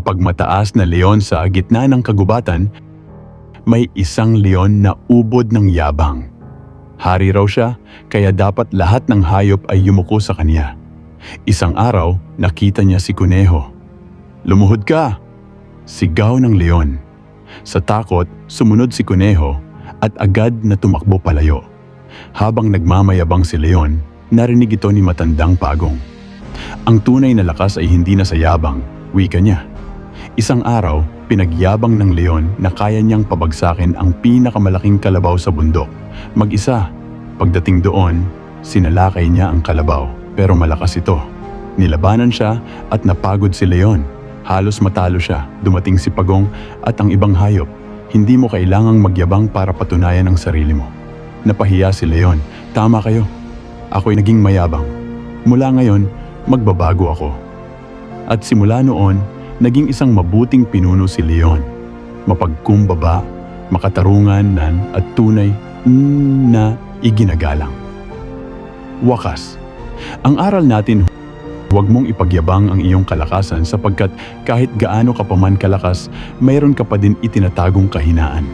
mapagmataas na leon sa gitna ng kagubatan, may isang leon na ubod ng yabang. Hari raw siya, kaya dapat lahat ng hayop ay yumuko sa kanya. Isang araw, nakita niya si Kuneho. Lumuhod ka! Sigaw ng leon. Sa takot, sumunod si Kuneho at agad na tumakbo palayo. Habang nagmamayabang si Leon, narinig ito ni matandang pagong. Ang tunay na lakas ay hindi na sa yabang, wika niya. Isang araw, pinagyabang ng leon na kaya niyang pabagsakin ang pinakamalaking kalabaw sa bundok. Mag-isa, pagdating doon, sinalakay niya ang kalabaw pero malakas ito. Nilabanan siya at napagod si leon. Halos matalo siya, dumating si Pagong at ang ibang hayop. Hindi mo kailangang magyabang para patunayan ang sarili mo. Napahiya si Leon. Tama kayo. Ako'y naging mayabang. Mula ngayon, magbabago ako. At simula noon, naging isang mabuting pinuno si Leon. Mapagkumbaba, makatarungan nan at tunay na iginagalang. Wakas. Ang aral natin, huwag mong ipagyabang ang iyong kalakasan sapagkat kahit gaano ka pa man kalakas, mayroon ka pa din itinatagong kahinaan.